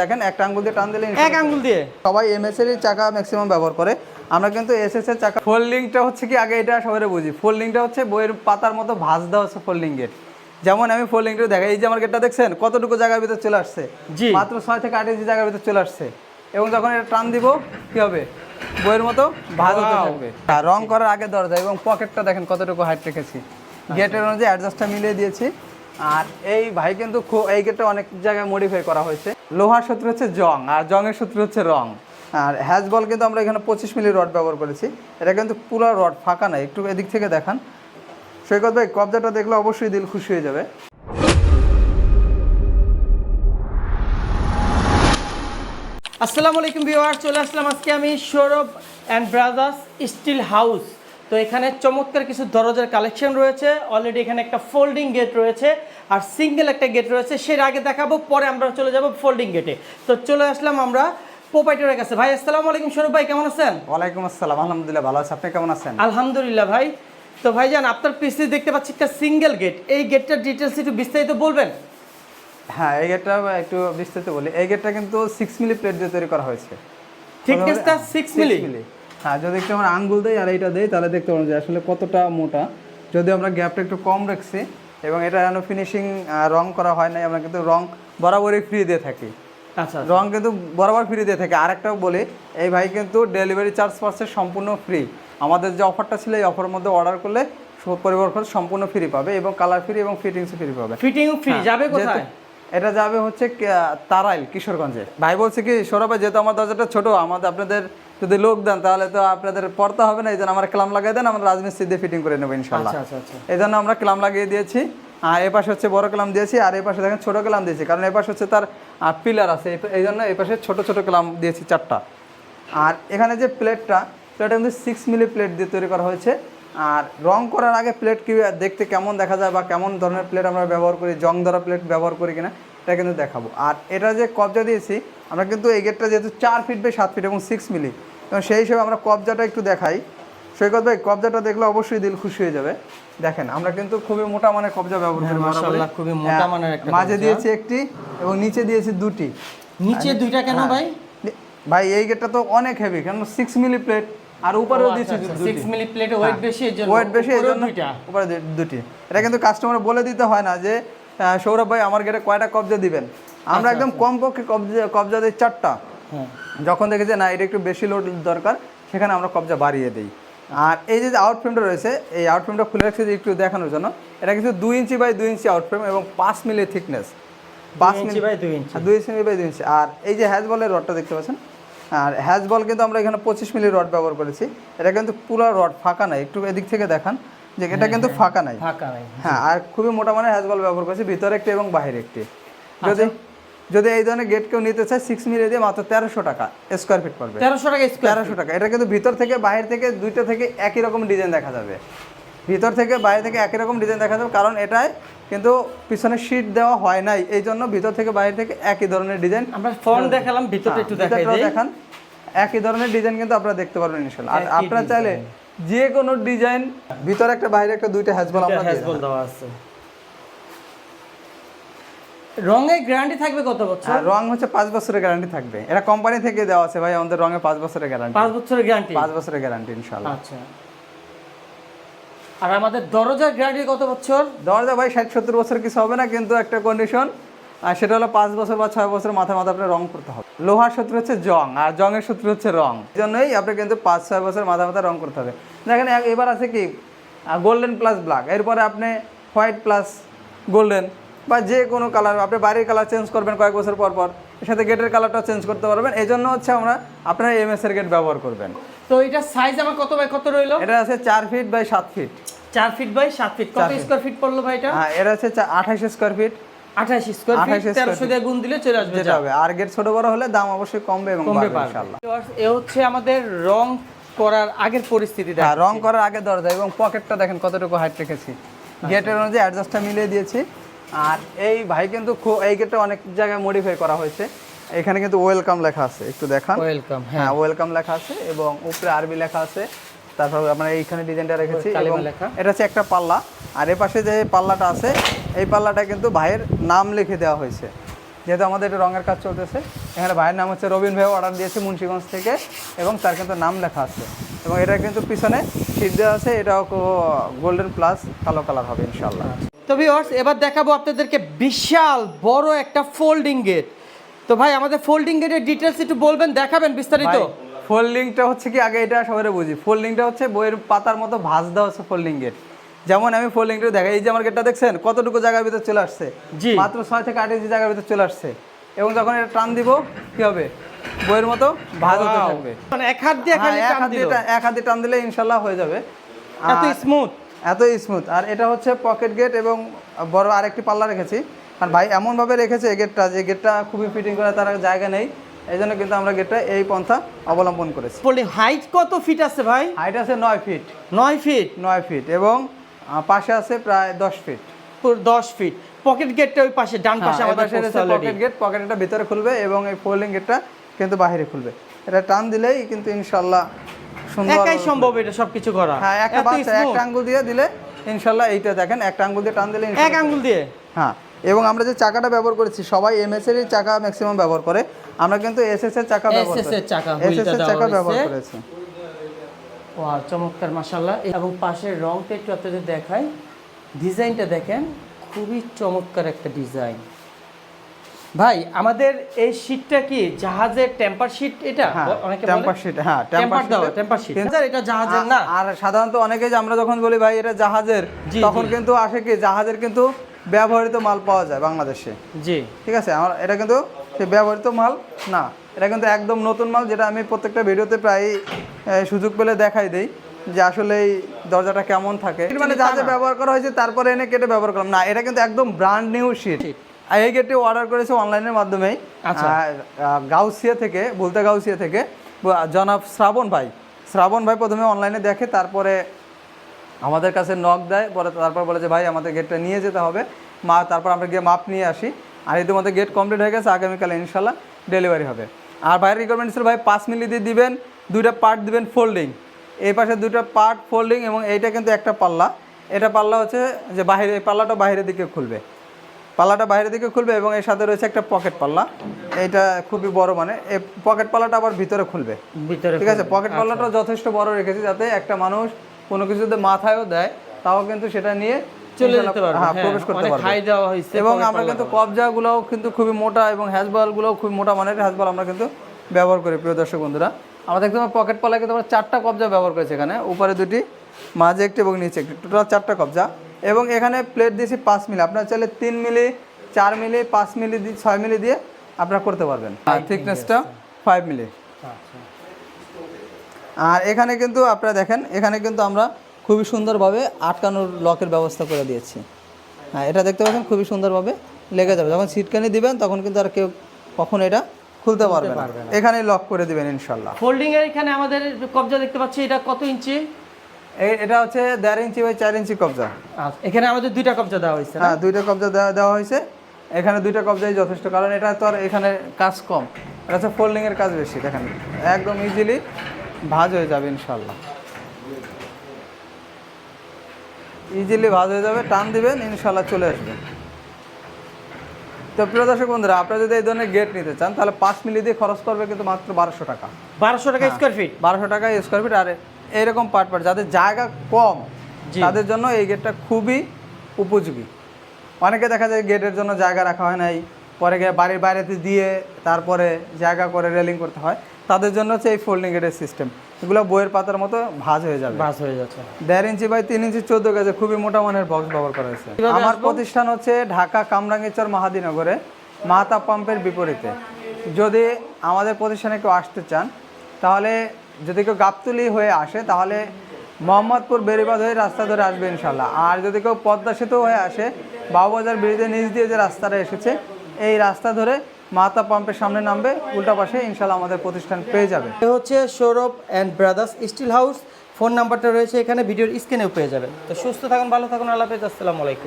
দেখেন একটা আঙ্গুল দিয়ে টান দিলে এক আঙ্গুল দিয়ে। সবাই এমএস এর চাকা ম্যাক্সিমাম ব্যবহার করে। আমরা কিন্তু এসএস এর চাকা ফোল্ডিংটা হচ্ছে কি আগে এটা সবাই বুঝি। ফোল্ডিংটা হচ্ছে বইয়ের পাতার মতো ভাঁজ দেওয়া হচ্ছে ফোল্ডিং গেট যেমন আমি ফোল্ডিংটা দেখাই এই যে আমার গেটটা দেখছেন কতটুকু জায়গার ভিতর চলে আসছে? জি। মাত্র ছয় থেকে আট ইঞ্চি জায়গার ভিতর চলে আসছে। এবং যখন এটা টান দিব কি হবে? বইয়ের মতো ভাঁজ হতে. থাকবে। আর রং করার আগে দরজা এবং পকেটটা দেখেন কতটুকু হাইট রেখেছি। গেটের অনুযায়ী অ্যাডজাস্টটা মিলিয়ে দিয়েছি। আর এই ভাই কিন্তু এই গেটটা অনেক জায়গায় মডিফাই করা হয়েছে। লোহার সূত্র হচ্ছে জং, আর জংয়ের সূত্র হচ্ছে রং। আর হ্যাজ বল কিন্তু আমরা এখানে পঁচিশ মিলি রড ব্যবহার করেছি। এটা কিন্তু পুরো রড ফাঁকা নাই একটু এদিক থেকে দেখান। সৈকত ভাই, কবজাটা দেখলে অবশ্যই দিল খুশি হয়ে যাবে। আসসালামু আলাইকুম ভিউয়ার চলে আসলাম আজকে আমি Sourav and brothers steel house তো এখানে চমৎকার কিছু দরজার কালেকশন রয়েছে। অলরেডি এখানে একটা ফোল্ডিং গেট রয়েছে আর সিঙ্গেল একটা গেট রয়েছে। সেটা আগে দেখাবো পরে আমরা চলে যাব ফোল্ডিং গেটে তো চলে আসলাম আমরা প্রোপাইটারের কাছে। ভাই আসসালামু আলাইকুম সৌরভ ভাই কেমন আছেন? ওয়ালাইকুম আসসালাম আলহামদুলিল্লাহ ভালো আছে। আপনি কেমন আছেন? আলহামদুলিল্লাহ ভাই। তো ভাইজান আপনার পিসি দেখতে পাচ্ছি একটা সিঙ্গেল গেট এই গেটটার ডিটেলস একটু বিস্তারিত বলবেন? হ্যাঁ এই গেটটা একটু বিস্তারিত বলি। এই গেটটা কিন্তু সিক্স মিলি প্লেট দিয়ে তৈরি করা হয়েছে। থিকনেসটা সিক্স মিলি হ্যাঁ যদি একটু আমরা আঙ্গুল দেই আর এইটা দেই তাহলে দেখতে পারব যে আসলে কতটা মোটা। যদি আমরা গ্যাপটা একটু কম রাখছি এবং এটা যেন ফিনিশিং রং করা হয় নাই আমরা কিন্তু রং বরাবরই ফ্রি দিয়ে থাকি। আচ্ছা রং কিন্তু বরাবর ফ্রি দিয়ে থাকে। আরেকটাও বলি এই ভাই কিন্তু ডেলিভারি চার্জ পাচ্ছে সম্পূর্ণ ফ্রি আমাদের যে অফারটা ছিল এই অফারের মধ্যে অর্ডার করলে পরিবার খরচ সম্পূর্ণ ফ্রি পাবে এবং কালার ফ্রি এবং ফিটিংস ফ্রি পাবে। ফিটিং ফ্রি হ্যাঁ, যাবে কোথায়? এটা যাবে হচ্ছে তারাইল কিশোরগঞ্জে। ভাই বলছে কি সৌরভ ভাই, যেহেতু আমার দরজাটা ছোট আমাদের আপনাদের যদি লোক দেন তাহলে তো আপনাদের পড়তে হবে না এই জন্য আমার ক্লাম লাগাই দেন আমরা রাজমিস্ত্রি দিয়ে ফিটিং করে নেব ইনশাল্লাহ আচ্ছা আচ্ছা আচ্ছা। এই জন্য আমরা ক্লাম লাগিয়ে দিয়েছি। আর এই পাশে হচ্ছে বড় ক্লাম দিয়েছি আর এই পাশে দেখেন ছোট ক্লাম দিয়েছি কারণ এই পাশে হচ্ছে তার পিলার আছে এই- জন্য এই পাশে ছোটো ছোট ক্লাম দিয়েছি চারটা। আর এখানে যে প্লেটটা প্লেটটা কিন্তু সিক্স মিলি প্লেট দিয়ে তৈরি করা হয়েছে। আর রং করার আগে প্লেট কি দেখতে কেমন দেখা যায় বা কেমন ধরনের প্লেট আমরা ব্যবহার করি জং ধরা প্লেট ব্যবহার করি কিনা এটা কিন্তু দেখাবো। আর এটা যে কবজা দিয়েছি আমরা কিন্তু এই গেটটা যেহেতু চার ফিট বাই সাত ফিট এবং সিক্স মিলি এবং সেই হিসেবে আমরা কবজাটা একটু দেখাই। সৈকত ভাই কবজাটা দেখলে অবশ্যই দিল খুশি হয়ে যাবে। দেখেন আমরা কিন্তু খুবই মোটা মানের কবজা ব্যবহার করি হ্যাঁ, মাশাআল্লাহ, খুবই মোটা হ্যাঁ, মানের একটা মাঝে দিয়েছি একটি এবং নিচে দিয়েছি দুটি। নিচে দুইটা কেন হ্যাঁ। ভাই? ভাই এই গেটটা তো অনেক হেভি কারণ সিক্স মিলি প্লেট আর উপরেও দিয়েছি সিক্স মিলি প্লেটে ওয়েট বেশি এর জন্য ওয়েট বেশি উপরেও জন্য দুইটা। উপরে দুটি। এটা কিন্তু কাস্টমার বলে দিতে হয় না যে সৌরভ ভাই আমার গেটে কয়টা কবজা দিবেন? আমরা একদম কম পক্ষে কবজা কবজা দিই চারটা। যখন দেখি যে না এটা একটু বেশি লোড দরকার সেখানে আমরা কবজা বাড়িয়ে দিই। আর এই যে আউট ফ্রেমটা রয়েছে এই আউট ফ্রেমটা খুলে রাখছি যে একটু দেখানোর জন্য এটা কিন্তু দুই ইঞ্চি বাই দুই ইঞ্চি আউট ফ্রেম এবং পাঁচ মিলি থিকনেস পাঁচ ইঞ্চি মিলি বাই দুই ইঞ্চি। দুই ইঞ্চি বাই দুই ইঞ্চি। আর এই যে হ্যাজ বলের রডটা দেখতে পাচ্ছেন আর হ্যাজ বল কিন্তু আমরা এখানে পঁচিশ মিলি রড ব্যবহার করেছি। এটা কিন্তু পুরো রড ফাঁকা নাই একটু এদিক থেকে দেখান যে এটা কিন্তু ফাঁকা নাই। ফাঁকা নাই। হ্যাঁ আর খুবই মোটা মানের হ্যাজ বল ব্যবহার করেছি ভিতরে একটি এবং বাইরে একটি। যদি যদি এই ধরনের গেট কেউ নিতে চায় সিক্স মিলি দিয়ে মাত্র তেরোশো টাকা স্কোয়ার ফিট পড়বে। তেরোশো টাকা তেরোশো টাকা। এটা কিন্তু ভিতর থেকে বাইরে থেকে দুইটা থেকে একই রকম ডিজাইন দেখা যাবে। ভিতর থেকে বাইরে থেকে একই রকম ডিজাইন দেখা যাবে কারণ এটায় কিন্তু পিছনে শীট দেওয়া হয় নাই। এই জন্য ভিতর থেকে বাইরে থেকে একই ধরনের ডিজাইন আমরা ফোন দেখালাম ভিতরটা একটু দেখান। একই ধরনের ডিজাইন কিন্তু আপনারা দেখতে পারবেন ইনশাল্লাহ আর আপনারা চাইলে যে কোনো ডিজাইন ভিতরে একটা বাইরে একটা দুইটা হ্যাজবল আমরা হ্যাজবল দেওয়া আছে। রঙের গ্যারান্টি থাকবে কত বছর? আর রং হচ্ছে পাঁচ বছরের গ্যারান্টি থাকবে। এটা কোম্পানি থেকে দেওয়া আছে ভাই আমাদের রঙে পাঁচ বছরের গ্যারান্টি পাঁচ বছরের গ্যারান্টি পাঁচ বছরের গ্যারান্টি ইনশাল্লাহ আচ্ছা। আর আমাদের দরজার গ্যারান্টি কত বছর? দরজা ভাই ষাট সত্তর বছর কিছু হবে না কিন্তু একটা কন্ডিশন আর সেটা হলো পাঁচ বছর বা ছয় বছর মাথা মাথা আপনার রং করতে হবে। লোহার সূত্র হচ্ছে জং আর জংয়ের সূত্র হচ্ছে রং। এই জন্যই আপনি কিন্তু পাঁচ ছয় বছর মাথা মাথা রং করতে হবে। দেখেন এবার আছে কি? গোল্ডেন প্লাস ব্ল্যাক এরপরে আপনি হোয়াইট প্লাস গোল্ডেন বা যে কোনো কালার আপনি বাড়ির কালার চেঞ্জ করবেন কয়েক বছর পর পর এর সাথে গেটের কালারটা চেঞ্জ করতে পারবেন। এই জন্য হচ্ছে আমরা আপনার এমএস এর গেট ব্যবহার করবেন। তো এটা সাইজ আমার কত বাই কত রইল? এটা আছে চার ফিট বাই সাত ফিট চার ফিট বাই সাত ফিট কত স্কোয়ার ফিট পড়ল ভাই এটা? হ্যাঁ এটা হচ্ছে আঠাশ স্কোয়ার ফিট আঠাশ স্কোয়ার 28 ফিট তেরোশো। দিয়ে গুণ দিলে চলে আসবে যেটা হবে। আর গেট ছোট বড় হলে দাম অবশ্যই কমবে এবং কমবে ইনশাআল্লাহ। এ হচ্ছে আমাদের রং করার আগের পরিস্থিতি হ্যাঁ রং করার আগে দরজা এবং পকেটটা দেখেন কতটুকু হাইট রেখেছি। গেটের অনুযায়ী অ্যাডজাস্টটা মিলিয়ে দিয়েছি। আর এই ভাই কিন্তু খু- এই গেটটা অনেক জায়গায় মডিফাই করা হয়েছে। এখানে কিন্তু ওয়েলকাম লেখা আছে একটু দেখান। ওয়েলকাম হ্যাঁ। হ্যাঁ ওয়েলকাম লেখা আছে এবং উপরে আরবি লেখা আছে। তারপর আমরা এইখানে ডিজাইনটা রেখেছি এবং এটা হচ্ছে একটা পাল্লা। আর এ পাশে যে পাল্লাটা আছে এই পাল্লাটা কিন্তু ভাইয়ের নাম লিখে দেওয়া হয়েছে। যেহেতু আমাদের এটা রঙের কাজ চলতেছে এখানে ভাইয়ের নাম হচ্ছে রবিন ভাই অর্ডার দিয়েছে মুন্সিগঞ্জ থেকে এবং তার কিন্তু নাম লেখা আছে। এবং এটা কিন্তু পিছনে দেওয়া আছে এটাও গোল্ডেন প্লাস কালো কালার হবে ইনশাল্লাহ তো ভিউয়ার্স এবার দেখাবো আপনাদেরকে বিশাল বড় একটা ফোল্ডিং গেট তো ভাই আমাদের ফোল্ডিং গেটের ডিটেলস একটু বলবেন দেখাবেন বিস্তারিত। ফোল্ডিংটা হচ্ছে কি আগে এটা সবাই বুঝি। ফোল্ডিংটা হচ্ছে বইয়ের পাতার মতো ভাঁজ দেওয়া হচ্ছে ফোল্ডিং গেট যেমন আমি ফোল্ডিংটা দেখাই এই যে আমার গেটটা দেখছেন কতটুকু জায়গার ভিতর চলে আসছে? জি। মাত্র ছয় থেকে আট ইঞ্চি জায়গার ভিতর চলে আসছে। এবং যখন এটা টান দিব কি হবে? বইয়ের মতো ভাঁজ হতে! থাকবে। মানে এক হাত দিয়ে হ্যাঁ, এক হাত দিয়ে টান দিলে ইনশাল্লাহ হয়ে যাবে। এত স্মুথ এত স্মুথ আর এটা হচ্ছে পকেট গেট এবং বড় আরেকটি পাল্লা রেখেছি। আর ভাই এমনভাবে রেখেছে এই গেটটা যে গেটটা খুবই ফিটিং করে তার জায়গা নেই। এই জন্য কিন্তু আমরা গেটটা এই পন্থা অবলম্বন করেছি। ফোল্ডিং হাইট কত ফিট আছে ভাই? হাইট আছে নয় ফিট নয় ফিট নয় ফিট এবং পাশে আছে প্রায় দশ ফিট দশ ফিট পকেট গেটটা ওই পাশে ডান পাশে আমাদের পকেট গেট পকেট এটা ভিতরে খুলবে এবং এই ফোল্ডিং গেটটা কিন্তু বাইরে খুলবে। এটা টান দিলেই কিন্তু ইনশাল্লাহ একাই সম্ভব এটা সবকিছু করা। হ্যাঁ একটা বাচ্চা একটা আঙ্গুল দিয়ে দিলে ইনশাল্লাহ এইটা দেখেন একটা আঙ্গুল দিয়ে টান দিলে এক আঙ্গুল দিয়ে? হ্যাঁ এবং আমরা যে চাকাটা ব্যবহার করেছি সবাই এমএস এর চাকা ম্যাক্সিমাম ব্যবহার করে। আমরা কিন্তু এসএস এর চাকা ব্যবহার SS এর চাকা, এসএস এর চাকা ব্যবহার করেছি। ওয়া চমৎকার মাশাল্লাহ এবং পাশের রংটা একটু আপনাদের দেখাই। ডিজাইনটা দেখেন খুবই চমৎকার একটা ডিজাইন। ভাই আমাদের এই শীটটা কি জাহাজের টেম্পার শীট এটা? হ্যাঁ অনেকে টেম্পার শিট হ্যাঁ টেম্পার দাও টেম্পার শীট কিন্তু- এটা জাহাজের না। আর সাধারণত অনেকে যে আমরা যখন বলি ভাই এটা জাহাজের তখন কিন্তু আসে কি জাহাজের কিন্তু ব্যবহৃত মাল পাওয়া যায় বাংলাদেশে। জি। ঠিক আছে? আমার এটা কিন্তু সে ব্যবহৃত মাল না। এটা কিন্তু একদম নতুন মাল যেটা আমি প্রত্যেকটা ভিডিওতে প্রায় সুযোগ পেলে দেখাই দেই যে আসলে এই দরজাটা কেমন থাকে। মানে যা যা ব্যবহার করা হয়েছে তারপরে এনে কেটে ব্যবহার করলাম। না এটা কিন্তু একদম ব্র্যান্ড নিউ শিট এই গেটটি অর্ডার করেছে অনলাইনের মাধ্যমেই। আচ্ছা। গাউসিয়া থেকে বলতে গাউসিয়া থেকে। জনাব শ্রাবণ ভাই। শ্রাবণ ভাই প্রথমে অনলাইনে দেখে তারপরে আমাদের কাছে নক দেয় পরে তারপর বলে যে ভাই আমাদের গেটটা নিয়ে যেতে হবে। মা তারপর আমরা গিয়ে মাপ নিয়ে আসি। আর ইতিমধ্যে গেট কমপ্লিট হয়ে গেছে আগামীকাল ইনশাল্লাহ ডেলিভারি হবে। আর ভাইয়ের রিকোয়ারমেন্ট ছিল ভাই পাঁচ মিলি দিয়ে দিবেন দুইটা পার্ট দিবেন ফোল্ডিং এই পাশে দুটো পার্ট ফোল্ডিং এবং এইটা কিন্তু একটা পাল্লা। এটা পাল্লা হচ্ছে যে বাইরে এই পাল্লাটা বাইরের দিকে খুলবে। পাল্লাটা বাইরের দিকে খুলবে এবং এর সাথে রয়েছে একটা পকেট পাল্লা। এটা খুবই বড় মানে। এই পকেট পাল্লাটা আবার ভিতরে খুলবে। ভিতরে ঠিক আছে? পকেট পাল্লাটা যথেষ্ট বড় রেখেছি যাতে একটা মানুষ কোনো কিছু যদি মাথায়ও দেয় তাও কিন্তু সেটা নিয়ে চলে যেতে পারবে। হ্যাঁ হ্যাঁ, প্রবেশ করতে পারবে। হাই দেওয়া হয়েছে এবং আমরা কিন্তু। কবজাগুলোও কিন্তু খুবই মোটা এবং হ্যাজবলগুলোও খুবই মোটা মানের হ্যাজবল আমরা কিন্তু ব্যবহার করি প্রিয় দর্শক বন্ধুরা। আমরা দেখতে পাবো পকেট পাল্লা কিন্তু আমরা চারটা কবজা ব্যবহার করেছি এখানে। উপরে দুটি মাঝে একটি এবং নিচে একটি। টোটাল চারটা কবজা। এবং এখানে প্লেট দিয়েছি পাঁচ মিলি। আপনার চাইলে তিন মিলি চার মিলি পাঁচ মিলি দিয়ে ছয় মিলি দিয়ে আপনারা করতে পারবেন। আর থিকনেসটা ফাইভ মিলি আচ্ছা। আর এখানে কিন্তু আপনারা দেখেন এখানে কিন্তু আমরা খুবই সুন্দরভাবে আটকানোর লকের ব্যবস্থা করে দিয়েছি। হ্যাঁ এটা দেখতে পাচ্ছেন খুবই সুন্দরভাবে লেগে যাবে। যখন সিটকানি দিবেন তখন কিন্তু আর কেউ কখন এটা খুলতে পারবে না। পারবে এখানেই লক করে দিবেন ইনশাল্লাহ ফোল্ডিং এর এখানে আমাদের কবজা দেখতে পাচ্ছি এটা কত ইঞ্চি? এটা হচ্ছে দেড় ইঞ্চি বাই চার ইঞ্চি কবজা। আচ্ছা এখানে আমাদের দুইটা কবজা দেওয়া হয়েছে হ্যাঁ দুইটা কবজা দেওয়া দেওয়া হয়েছে। এখানে দুইটা কবজাই যথেষ্ট কারণ এটা তো আর এখানে কাজ কম। এটা হচ্ছে ফোল্ডিংয়ের কাজ বেশি দেখেন। একদম ইজিলি ভাজ হয়ে যাবে ইনশাল্লাহ ইজিলি ভাজ হয়ে যাবে টান দিবেন ইনশাল্লাহ চলে আসবে। তো প্রিয় দর্শক বন্ধুরা আপনারা যদি এই ধরনের গেট নিতে চান তাহলে পাঁচ মিলি দিয়ে খরচ করবে কিন্তু মাত্র বারোশো টাকা। বারোশো টাকা স্কোয়ার ফিট বারোশো টাকা স্কোয়ার ফিট আর এইরকম পার্ট পার্ট যাদের জায়গা কম তাদের জন্য এই গেটটা খুবই উপযোগী। অনেকে দেখা যায় গেটের জন্য জায়গা রাখা হয় নাই পরে গিয়ে বাড়ির বাইরেতে দিয়ে তারপরে জায়গা করে রেলিং করতে হয়। তাদের জন্য হচ্ছে এই ফোল্ডিং গেটের সিস্টেম এগুলো বইয়ের পাতার মতো ভাঁজ হয়ে যাবে। বাস হয়ে যাচ্ছে। দেড় ইঞ্চি বাই তিন ইঞ্চি চোদ্দ গেছে খুবই মোটা মানের বক্স ব্যবহার করা হয়েছে। আমার প্রতিষ্ঠান হচ্ছে ঢাকা কামরাঙ্গীচর মাহাদিনগরে মাহাতা পাম্পের বিপরীতে। যদি আমাদের প্রতিষ্ঠানে কেউ আসতে চান তাহলে যদি কেউ গাবতুলি হয়ে আসে, তাহলে মোহাম্মদপুর বেরিবাদ হয়ে রাস্তা ধরে আসবে ইনশাল্লাহ। আর যদি কেউ পদ্মা সেতু হয়ে আসে, বাবুবাজার ব্রিজের নিচ দিয়ে যে রাস্তাটা এসেছে, এই রাস্তা ধরে মাতা পাম্পের সামনে নামবে, উল্টা পাশে ইনশাল্লাহ আমাদের প্রতিষ্ঠান পেয়ে যাবে। এ হচ্ছে Sourav and brothers steel house phone নাম্বারটা রয়েছে এখানে, ভিডিওর স্ক্রিনেও পেয়ে যাবেন। তো সুস্থ থাকুন, ভালো থাকুন, আল্লাহ আসসালামু আলাইকুম।